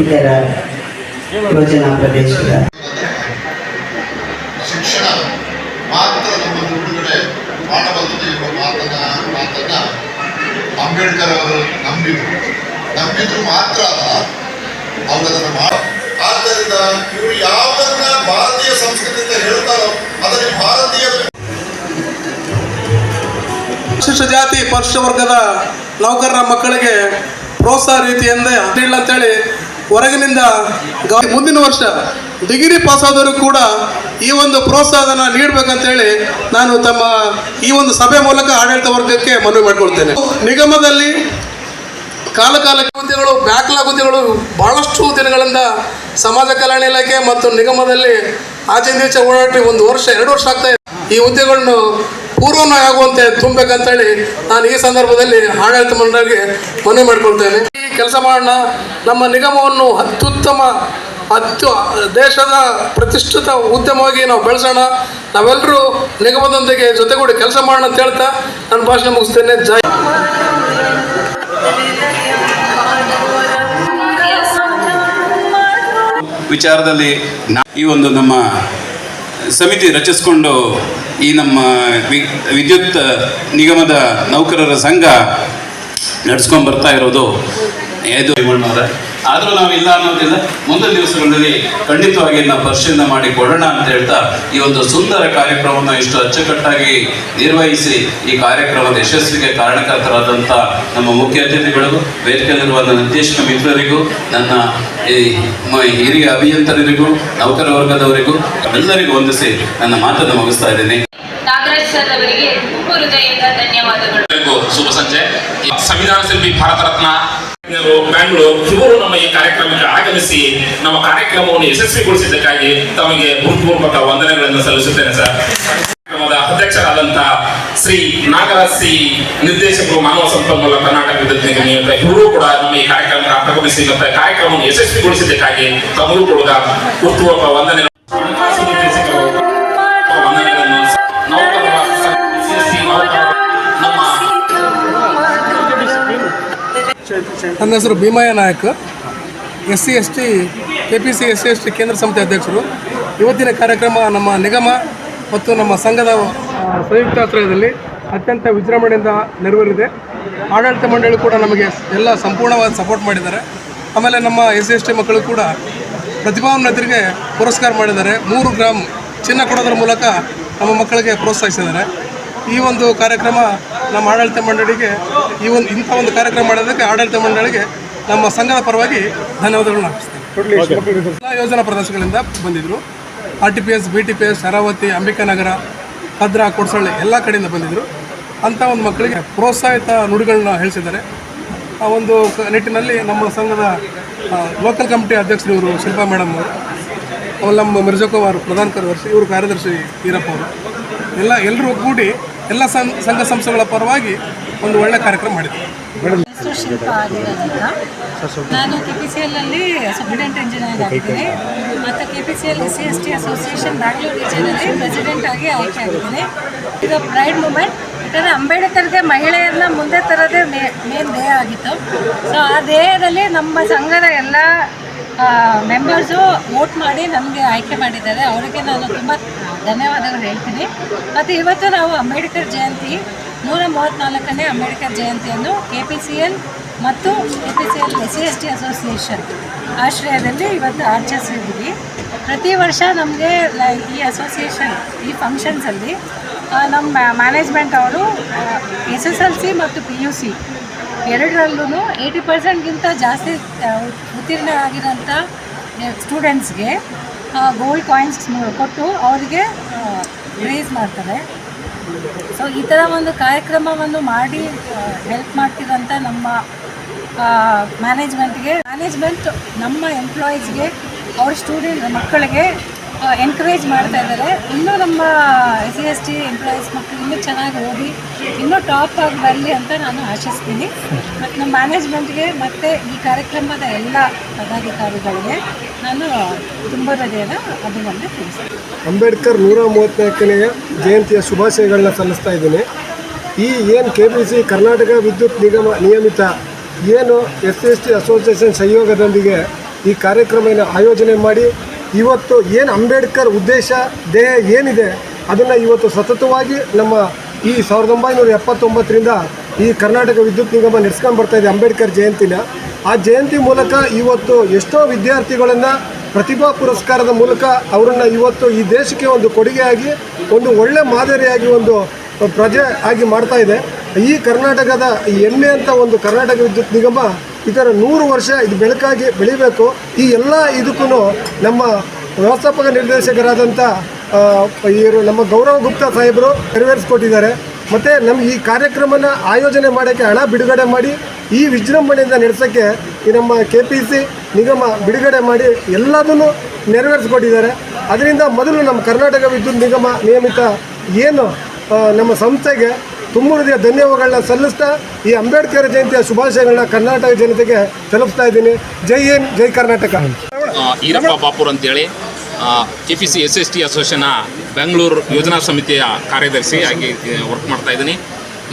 ಇತರ ಯೋಜನಾ ಪ್ರದೇಶದ ಶಿಕ್ಷಣ ಮಾತ್ರ ನಮ್ಮನ್ನು ಬಿಡುಗಡೆ ಮಾಡಬಲ್ಲದು ಎಂಬ ಮಾತನ್ನ ಮಾತನ್ನ ಅಂಬೇಡ್ಕರ್ ಅವರು ನಂಬಿದ್ರು. ನಂಬಿದ್ರು ಮಾತ್ರ ಅವರದನ್ನು ಮಾಡ ಆದ್ದರಿಂದ ಇವರು ಯಾವುದನ್ನ ಭಾರತೀಯ ಸಂಸ್ಕೃತಿಯಿಂದ ಹೇಳ್ತಾರೋ ಅದರಲ್ಲಿ ಭಾರತೀಯ ವಿಶಿಷ್ಟ ಜಾತಿ ಪರಿಶಿಷ್ಟ ವರ್ಗದ ನೌಕರರ ಮಕ್ಕಳಿಗೆ ಪ್ರೋತ್ಸಾಹ ರೀತಿಯಿಂದ ಅಂತೇಳಿ ಹೊರಗಿನಿಂದ ಮುಂದಿನ ವರ್ಷ ಡಿಗ್ರಿ ಪಾಸ್ ಆದವರು ಕೂಡ ಈ ಒಂದು ಪ್ರೋತ್ಸಾಹನ ನೀಡಬೇಕಂತೇಳಿ ನಾನು ತಮ್ಮ ಈ ಒಂದು ಸಭೆ ಮೂಲಕ ಆಡಳಿತ ವರ್ಗಕ್ಕೆ ಮನವಿ ಮಾಡಿಕೊಳ್ತೇನೆ. ನಿಗಮದಲ್ಲಿ ಕಾಲ ಕಾಲಕ್ಕೆ ಹುದ್ದೆಗಳು ಬ್ಯಾಕ್ಲಾಗ್ ಹುದ್ದೆಗಳು ಬಹಳಷ್ಟು ದಿನಗಳಿಂದ ಸಮಾಜ ಕಲ್ಯಾಣ ಇಲಾಖೆ ಮತ್ತು ನಿಗಮದಲ್ಲಿ ಆಚೆ ಈಚೆ ಓಡಾಟ ಒಂದು ವರ್ಷ, ಎರಡು ವರ್ಷ ಆಗ್ತಾ ಇದೆ. ಈ ಹುದ್ದೆಗಳನ್ನು ಪೂರ್ವನ ಆಗುವಂತೆ ತುಂಬಬೇಕಂತೇಳಿ ನಾನು ಈ ಸಂದರ್ಭದಲ್ಲಿ ಆಡಳಿತ ಮಂಡಳಿಗೆ ಮನವಿ ಮಾಡಿಕೊಳ್ತೇನೆ. ಈ ಕೆಲಸ ಮಾಡೋಣ. ನಮ್ಮ ನಿಗಮವನ್ನು ಅತ್ಯುತ್ತಮ ಅತ್ಯು ದೇಶದ ಪ್ರತಿಷ್ಠಿತ ಉದ್ಯಮವಾಗಿ ನಾವು ಬೆಳೆಸೋಣ. ನಾವೆಲ್ಲರೂ ನಿಗಮದೊಂದಿಗೆ ಜೊತೆಗೂಡಿ ಕೆಲಸ ಮಾಡೋಣ ಅಂತ ಹೇಳ್ತಾ ನನ್ನ ಭಾಷಣ ಮುಗಿಸ್ತೇನೆ. ಜೈ ವಿಚಾರದಲ್ಲಿ ಈ ಒಂದು ನಮ್ಮ ಸಮಿತಿ ರಚಿಸಿಕೊಂಡು ಈ ನಮ್ಮ ವಿದ್ಯುತ್ ನಿಗಮದ ನೌಕರರ ಸಂಘ ನಡೆಸ್ಕೊಂಡು ಬರ್ತಾ ಇರೋದು ಇದು. ಆದರೂ ನಾವು ಇಲ್ಲ ಅನ್ನೋದಿಲ್ಲ ಮುಂದಿನ ದಿವಸಗಳಲ್ಲಿ ಖಂಡಿತವಾಗಿ ನಾವು ಪರಿಶೀಲನೆ ಮಾಡಿ ಕೊಡೋಣ ಅಂತ ಹೇಳ್ತಾ ಈ ಒಂದು ಸುಂದರ ಕಾರ್ಯಕ್ರಮವನ್ನು ಇಷ್ಟು ಅಚ್ಚುಕಟ್ಟಾಗಿ ನಿರ್ವಹಿಸಿ ಈ ಕಾರ್ಯಕ್ರಮದ ಯಶಸ್ವಿಗೆ ಕಾರಣಕರ್ತರಾದಂಥ ನಮ್ಮ ಮುಖ್ಯ ಅತಿಥಿಗಳಿಗೂ ವೇದಿಕೆಯಲ್ಲಿರುವ ನನ್ನ ನಿರ್ದೇಶಕ ಮಿತ್ರರಿಗೂ ನನ್ನ ಈ ಹಿರಿಯ ಅಭಿಯಂತರರಿಗೂ ನೌಕರ ವರ್ಗದವರಿಗೂ ಎಲ್ಲರಿಗೂ ವಂದಿಸಿ ನನ್ನ ಮಾತನ್ನು ಮುಗಿಸ್ತಾ ಇದ್ದೀನಿ. ನಾಗರಾಜ್ ಸರ್ ಅವರಿಗೆ ತುಂಬು ಧನ್ಯವಾದಗಳು ಶುಭ ಸಂಜೆ. ಸಂವಿಧಾನ ಶಿಲ್ಪಿ ಭಾರತ ರತ್ನ ಇವರು ಬ್ಯಾಂಗ್ಳೂರು ಇವರು ನಮ್ಮ ಈ ಕಾರ್ಯಕ್ರಮಕ್ಕೆ ಆಗಮಿಸಿ ನಮ್ಮ ಕಾರ್ಯಕ್ರಮವನ್ನು ಯಶಸ್ವಿಗೊಳಿಸಿದ್ದಕ್ಕಾಗಿ ತಮಗೆ ಹೃತ್ಪೂರ್ವಕ ವಂದನೆಗಳನ್ನು ಸಲ್ಲಿಸುತ್ತೇನೆ ಸರ್. ಕಾರ್ಯಕ್ರಮದ ಅಧ್ಯಕ್ಷರಾದಂತಹ ಶ್ರೀ ನಾಗರಾಜ್ ಸಿ ನಿರ್ದೇಶಕರು ಮಾನವ ಸಂಪನ್ಮೂಲ ಕರ್ನಾಟಕ ವಿದ್ಯುತ್ ನಿಗಮ ಇವರು ಕೂಡ ನಮ್ಮ ಈ ಕಾರ್ಯಕ್ರಮಕ್ಕೆ ಆಗಮಿಸಿ ಮತ್ತೆ ಕಾರ್ಯಕ್ರಮವನ್ನು ಯಶಸ್ವಿಗೊಳಿಸಿದ್ದಕ್ಕಾಗಿ ತಮಗೂ ಕೂಡ ಹೃತ್ಪೂರ್ವಕ ವಂದನೆ ನನ್ನ ಹೆಸರು Bhimayya Nayak. S C S T K P C S C S T ಕೇಂದ್ರ ಸಮಿತಿ ಅಧ್ಯಕ್ಷರು. ಇವತ್ತಿನ ಕಾರ್ಯಕ್ರಮ ನಮ್ಮ ನಿಗಮ ಮತ್ತು ನಮ್ಮ ಸಂಘದ ಸಂಯುಕ್ತ ಸಂಯುಕ್ತಾಶ್ರಯದಲ್ಲಿ ಅತ್ಯಂತ ವಿಜೃಂಭಣೆಯಿಂದ ನೆರವೇರಿದೆ. ಆಡಳಿತ ಮಂಡಳಿ ಕೂಡ ನಮಗೆ ಎಲ್ಲ ಸಂಪೂರ್ಣವಾಗಿ ಸಪೋರ್ಟ್ ಮಾಡಿದ್ದಾರೆ. ಆಮೇಲೆ ನಮ್ಮ ಎಸ್ ಸಿ ಎಸ್ ಟಿ ಮಕ್ಕಳು ಕೂಡ ಪ್ರತಿಭಾನ್ವಿತರಿಗೆ ಪುರಸ್ಕಾರ ಮಾಡಿದ್ದಾರೆ. ಮೂರು ಗ್ರಾಮ್ ಚಿನ್ನ ಕೊಡೋದ್ರ ಮೂಲಕ ನಮ್ಮ ಮಕ್ಕಳಿಗೆ ಪ್ರೋತ್ಸಾಹಿಸಿದ್ದಾರೆ. ಈ ಒಂದು ಕಾರ್ಯಕ್ರಮ ನಮ್ಮ ಆಡಳಿತ ಮಂಡಳಿಗೆ ಈ ಒಂದು ಇಂಥ ಒಂದು ಕಾರ್ಯಕ್ರಮ ಮಾಡೋದಕ್ಕೆ ಆಡಳಿತ ಮಂಡಳಿಗೆ ನಮ್ಮ ಸಂಘದ ಪರವಾಗಿ ಧನ್ಯವಾದಗಳನ್ನು ಅರ್ಪಿಸ್ತೇನೆ ಎಲ್ಲ ಯೋಜನಾ ಪ್ರದೇಶಗಳಿಂದ ಬಂದಿದ್ದರು R T P S, B T P S, Sharavathi Ambikanagara Bhadra, Kodasalli ಎಲ್ಲ ಕಡೆಯಿಂದ ಬಂದಿದ್ದರು ಅಂಥ ಒಂದು ಮಕ್ಕಳಿಗೆ ಪ್ರೋತ್ಸಾಹಿತ ನುಡಿಗಳನ್ನ ಹೇಳಿಸಿದ್ದಾರೆ. ಆ ಒಂದು ನಿಟ್ಟಿನಲ್ಲಿ ನಮ್ಮ ಸಂಘದ ಲೋಕಲ್ ಕಮಿಟಿ ಅಧ್ಯಕ್ಷರು ಇವರು ಶಿಲ್ಪಾ ಮೇಡಮ್ ಅವರು ನಮ್ಮ ಅವರು ಪ್ರಧಾನ ಕಾರ್ಯದರ್ಶಿ, ಇವರು ಕಾರ್ಯದರ್ಶಿ ಈರಪ್ಪ ಅವರು. ಎಲ್ಲ ಎಲ್ಲರೂ ಕೂಡಿ ಎಲ್ಲ ಸಂ- ಸಂಘ ಸಂಸ್ಥೆಗಳ ಪರವಾಗಿ ಒಂದು ಒಳ್ಳೆ ಕಾರ್ಯಕ್ರಮ ಅಂತ ನಾನು ಕೆ ಪಿ ಸಿ ಎಲ್ಲಲ್ಲಿ ಸಬ್ಸಿಡೆಂಟ್ ಇಂಜಿನಿಯರ್ ಆಗಿದ್ದೀನಿ. ಮತ್ತು K P C L C S T association Bangalore ರೀಜನಲ್ಲಿ president ಆಗಿ ಆಯ್ಕೆ ಆಗಿದ್ದೀನಿ. ಇದು ಪ್ರೈಡ್ ಮೂಮೆಂಟ್ ಯಾಕಂದರೆ ಅಂಬೇಡ್ಕರ್ಗೆ ಮಹಿಳೆಯರನ್ನ ಮುಂದೆ ತರೋದೇ ಮೇನ್ ಧ್ಯೇಯ ಆಗಿತ್ತು. ಸೊ ಆ ದೇಹದಲ್ಲಿ ನಮ್ಮ ಸಂಘದ ಎಲ್ಲ ಮೆಂಬರ್ಸು ವೋಟ್ ಮಾಡಿ ನಮಗೆ ಆಯ್ಕೆ ಮಾಡಿದ್ದಾರೆ. ಅವರಿಗೆ ನಾನು ತುಂಬ ಧನ್ಯವಾದಗಳು ಹೇಳ್ತೀನಿ. ಮತ್ತು ಇವತ್ತು ನಾವು ಅಂಬೇಡ್ಕರ್ ಜಯಂತಿ, ನೂರ ಮೂವತ್ತ್ನಾಲ್ಕನೇ ಅಂಬೇಡ್ಕರ್ ಜಯಂತಿಯನ್ನು ಕೆ ಪಿ ಸಿ ಎಲ್ ಮತ್ತು K P C L S C S T association ಆಶ್ರಯದಲ್ಲಿ ಇವತ್ತು ಆಚರಿಸಿದ್ದೀವಿ. ಪ್ರತಿ ವರ್ಷ ನಮಗೆ ಈ ಅಸೋಸಿಯೇಷನ್ ಈ ಫಂಕ್ಷನ್ಸಲ್ಲಿ ನಮ್ಮ ಮ್ಯಾನೇಜ್ಮೆಂಟ್ ಅವರು ಎಸ್ ಎಸ್ ಎಲ್ ಸಿ ಮತ್ತು ಪಿ ಯು ಸಿ ಎರಡರಲ್ಲೂ ಏಯ್ಟಿ ಪರ್ಸೆಂಟ್ಗಿಂತ ಜಾಸ್ತಿ ಆ, ಉತ್ತೀರ್ಣ ಆಗಿರೋಂಥ ಸ್ಟೂಡೆಂಟ್ಸ್ಗೆ ಗೋಲ್ಡ್ ಕಾಯಿನ್ಸ್ ಕೊಟ್ಟು ಅವರಿಗೆ ರೇಸ್ ಮಾಡ್ತಾರೆ. ಸೊ ಈ ಥರ ಒಂದು ಕಾರ್ಯಕ್ರಮವನ್ನು ಮಾಡಿ ಹೆಲ್ಪ್ ಮಾಡ್ತಿರೋಂಥ ನಮ್ಮ ಮ್ಯಾನೇಜ್ಮೆಂಟ್ಗೆ ಮ್ಯಾನೇಜ್ಮೆಂಟ್ ನಮ್ಮ ಎಂಪ್ಲಾಯೀಸ್ಗೆ ಅವ್ರ ಸ್ಟೂಡೆಂಟ್ ಮಕ್ಕಳಿಗೆ ಎನ್ಕರೇಜ್ ಮಾಡ್ತಾ ಇದ್ದಾರೆ. ಇನ್ನೂ ನಮ್ಮ S C S T employees ಮಕ್ಕಳು ಇನ್ನೂ ಚೆನ್ನಾಗಿ ಓದಿ, ಇನ್ನೂ ಟಾಪ್ ಆಗಿ ಬರಲಿ ಅಂತ ನಾನು ಆಶಿಸ್ತೀನಿ. ಮತ್ತು ನಮ್ಮ ಮ್ಯಾನೇಜ್ಮೆಂಟ್ಗೆ ಮತ್ತು ಈ ಕಾರ್ಯಕ್ರಮದ ಎಲ್ಲ ಪದಾಧಿಕಾರಿಗಳಿಗೆ ನಾನು ತುಂಬ ಹೃದಯದ ಅಭಿನಂದನೆ ತಿಳಿಸ್ತೀನಿ. ಅಂಬೇಡ್ಕರ್ ನೂರ ಮೂವತ್ತ್ನಾಲ್ಕನೆಯ ಜಯಂತಿಯ ಶುಭಾಶಯಗಳನ್ನ ಸಲ್ಲಿಸ್ತಾ ಇದ್ದೀನಿ. ಈ ಏನು ಕೆ ಪಿ ಸಿ ಕರ್ನಾಟಕ ವಿದ್ಯುತ್ ನಿಗಮ ನಿಯಮಿತ ಏನು S C S T association ಸಹಯೋಗದೊಂದಿಗೆ ಈ ಕಾರ್ಯಕ್ರಮವನ್ನು ಆಯೋಜನೆ ಮಾಡಿ ಇವತ್ತು ಏನು ಅಂಬೇಡ್ಕರ್ ಉದ್ದೇಶ, ದೇಹ ಏನಿದೆ, ಅದನ್ನು ಇವತ್ತು ಸತತವಾಗಿ ನಮ್ಮ ಈ ಸಾವಿರದ ಒಂಬೈನೂರ ಎಪ್ಪತ್ತೊಂಬತ್ತರಿಂದ ಈ ಕರ್ನಾಟಕ ವಿದ್ಯುತ್ ನಿಗಮ ನಡೆಸ್ಕೊಂಡು ಬರ್ತಾ ಇದೆ ಅಂಬೇಡ್ಕರ್ ಜಯಂತಿನ. ಆ ಜಯಂತಿ ಮೂಲಕ ಇವತ್ತು ಎಷ್ಟೋ ವಿದ್ಯಾರ್ಥಿಗಳನ್ನು ಪ್ರತಿಭಾ ಪುರಸ್ಕಾರದ ಮೂಲಕ ಅವರನ್ನು ಇವತ್ತು ಈ ದೇಶಕ್ಕೆ ಒಂದು ಕೊಡುಗೆಯಾಗಿ, ಒಂದು ಒಳ್ಳೆ ಮಾದರಿಯಾಗಿ, ಒಂದು ಪ್ರಜೆ ಆಗಿ ಮಾಡ್ತಾ ಇದೆ. ಈ ಕರ್ನಾಟಕದ ಎಮ್ಮೆ ಅಂತ ಒಂದು ಕರ್ನಾಟಕ ವಿದ್ಯುತ್ ನಿಗಮ ಇದರ ನೂರು ವರ್ಷ ಇದು ಬೆಳಕಾಗಿ ಬೆಳಿಬೇಕು. ಈ ಎಲ್ಲ ಇದಕ್ಕೂ ನಮ್ಮ ವ್ಯವಸ್ಥಾಪಕ ನಿರ್ದೇಶಕರಾದಂಥ ಇವರು ನಮ್ಮ ಗೌರವ್ ಗುಪ್ತಾ ಸಾಹೇಬರು ನೆರವೇರಿಸ್ಕೊಟ್ಟಿದ್ದಾರೆ. ಮತ್ತು ನಮ್ಗೆ ಈ ಕಾರ್ಯಕ್ರಮನ ಆಯೋಜನೆ ಮಾಡೋಕ್ಕೆ ಹಣ ಬಿಡುಗಡೆ ಮಾಡಿ, ಈ ವಿಜೃಂಭಣೆಯಿಂದ ನಡೆಸೋಕ್ಕೆ ಈ ನಮ್ಮ ಕೆ ಪಿ ಸಿ ನಿಗಮ ಬಿಡುಗಡೆ ಮಾಡಿ ಎಲ್ಲದನ್ನು ನೆರವೇರಿಸ್ಕೊಟ್ಟಿದ್ದಾರೆ. ಅದರಿಂದ ಮೊದಲು ನಮ್ಮ ಕರ್ನಾಟಕ ವಿದ್ಯುತ್ ನಿಗಮ ನಿಯಮಿತ ಏನು ನಮ್ಮ ಸಂಸ್ಥೆಗೆ ತುಂಬ ಹೃದಯ ಧನ್ಯವಾದಗಳನ್ನ ಸಲ್ಲಿಸ್ತಾ ಈ ಅಂಬೇಡ್ಕರ್ ಜಯಂತಿಯ ಶುಭಾಶಯಗಳನ್ನ ಕರ್ನಾಟಕ ಜನತೆಗೆ ತಲುಪಿಸ್ತಾ ಇದ್ದೀನಿ. ಜೈ ಹಿಂದ್, ಜೈ ಕರ್ನಾಟಕ. ಈರಪ್ಪ ಬಾಪೂರ್ ಅಂತೇಳಿ K P C S S T association Bengaluru ಯೋಜನಾ ಸಮಿತಿಯ ಕಾರ್ಯದರ್ಶಿ ಆಗಿ ವರ್ಕ್ ಮಾಡ್ತಾ ಇದ್ದೀನಿ.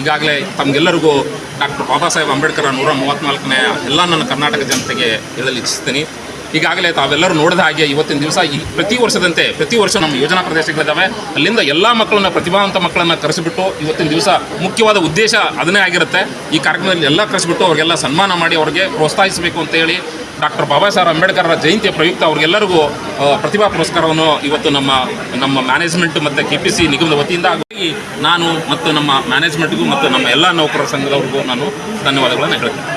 ಈಗಾಗಲೇ ತಮಗೆಲ್ಲರಿಗೂ ಡಾಕ್ಟರ್ ಬಾಬಾ ಸಾಹೇಬ್ ಅಂಬೇಡ್ಕರ್ ನೂರ ಮೂವತ್ತ್ನಾಲ್ಕನೇ ಎಲ್ಲ ನನ್ನ ಕರ್ನಾಟಕ ಜನತೆಗೆ ಹೇಳಲು ಇಚ್ಛಿಸ್ತೀನಿ ಈಗಾಗಲೇ ತಾವೆಲ್ಲರೂ ನೋಡಿದ ಹಾಗೆ ಇವತ್ತಿನ ದಿವಸ ಈ ಪ್ರತಿ ವರ್ಷದಂತೆ, ಪ್ರತಿ ವರ್ಷ ನಮ್ಮ ಯೋಜನಾ ಪ್ರದೇಶಗಳಿದ್ದಾವೆ ಅಲ್ಲಿಂದ ಎಲ್ಲ ಮಕ್ಕಳನ್ನ, ಪ್ರತಿಭಾವಂತ ಮಕ್ಕಳನ್ನ ಕರೆಸಿಬಿಟ್ಟು ಇವತ್ತಿನ ದಿವಸ ಮುಖ್ಯವಾದ ಉದ್ದೇಶ ಅದನ್ನೇ ಆಗಿರುತ್ತೆ. ಈ ಕಾರ್ಯಕ್ರಮದಲ್ಲಿ ಎಲ್ಲ ಕರೆಸಿಬಿಟ್ಟು ಅವರಿಗೆಲ್ಲ ಸನ್ಮಾನ ಮಾಡಿ ಅವರಿಗೆ ಪ್ರೋತ್ಸಾಹಿಸಬೇಕು ಅಂತ ಹೇಳಿ ಡಾಕ್ಟರ್ ಬಾಬಾ ಸಾಹೇಬ್ ಅಂಬೇಡ್ಕರ್ ಜಯಂತಿಯ ಪ್ರಯುಕ್ತ ಅವ್ರಿಗೆಲ್ಲರಿಗೂ ಪ್ರತಿಭಾ ಪುರಸ್ಕಾರವನ್ನು ಇವತ್ತು ನಮ್ಮ ನಮ್ಮ ಮ್ಯಾನೇಜ್ಮೆಂಟ್ ಮತ್ತು ಕೆ ಪಿ ಸಿ ನಿಗಮದ ವತಿಯಿಂದ ನಾನು ಮತ್ತು ನಮ್ಮ ಮ್ಯಾನೇಜ್ಮೆಂಟ್ಗೂ ಮತ್ತು ನಮ್ಮ ಎಲ್ಲ ನೌಕರರ ಸಂಘದವ್ರಿಗೂ ನಾನು ಧನ್ಯವಾದಗಳನ್ನು ಹೇಳ್ತೀನಿ.